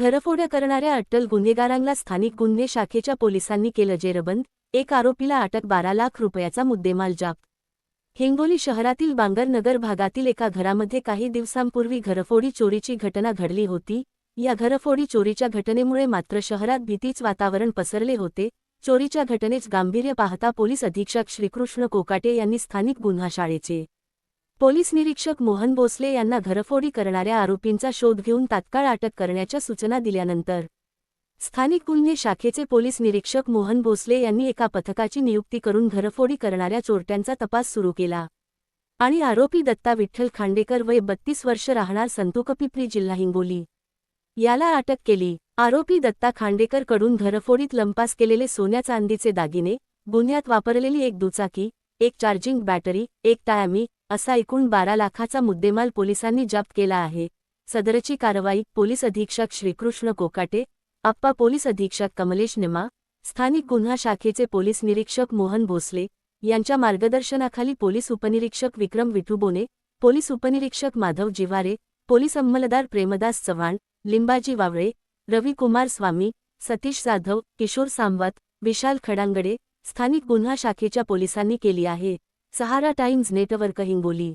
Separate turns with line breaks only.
घरफोड्या करणाऱ्या अट्टल गुन्हेगारांना स्थानिक गुन्हे शाखेच्या पोलिसांनी केलं जेरबंद एक आरोपीला अटक बारा लाख रुपयाचा मुद्देमाल जाप हिंगोली शहरातील बांगरनगर भागातील एका घरामध्ये काही दिवसांपूर्वी घरफोडी चोरीची घटना घडली होती. या घरफोडी चोरीच्या घटनेमुळे मात्र शहरात भीतीच वातावरण पसरले होते. चोरीच्या घटनेच गांभीर्य पाहता पोलीस अधीक्षक श्रीकृष्ण कोकाटे यांनी स्थानिक गुन्हा शाळेचे पोलीस निरीक्षक मोहन भोसले यांना घरफोडी करणाऱ्या आरोपींचा शोध घेऊन तात्काळ अटक करण्याच्या सूचना दिल्यानंतर स्थानिक गुन्हे शाखेचे पोलीस निरीक्षक मोहन भोसले यांनी एका पथकाची नियुक्ती करून घरफोडी करणाऱ्या चोरट्यांचा तपास सुरू केला आणि आरोपी दत्ता विठ्ठल खांडेकर वय बत्तीस वर्ष राहणार संतुकपिपरी जिल्हा हिंगोली. याला अटक केली. आरोपी दत्ता खांडेकरकडून घरफोडीत लंपास केलेले सोन्या चांदीचे दागिने गुन्ह्यात वापरलेली एक दुचाकी एक चार्जिंग बॅटरी एक टायामी असा एकूण बारा लाखाचा मुद्देमाल पोलिसांनी जप्त केला आहे. सदरची कारवाई पोलीस अधीक्षक श्रीकृष्ण कोकाटे अप्पा पोलीस अधीक्षक कमलेश निमा स्थानिक गुन्हा शाखेचे पोलीस निरीक्षक मोहन भोसले यांच्या मार्गदर्शनाखाली पोलीस उपनिरीक्षक विक्रम विठुबोने पोलीस उपनिरीक्षक माधव जिवारे पोलीस अंमलदार प्रेमदास चव्हाण लिंबाजी वावळे रविकुमार स्वामी सतीश जाधव किशोर सांवत विशाल खडांगडे स्थानिक गुन्हा शाखेच्या पोलिसांनी केली आहे. Sahara times network Hingoli.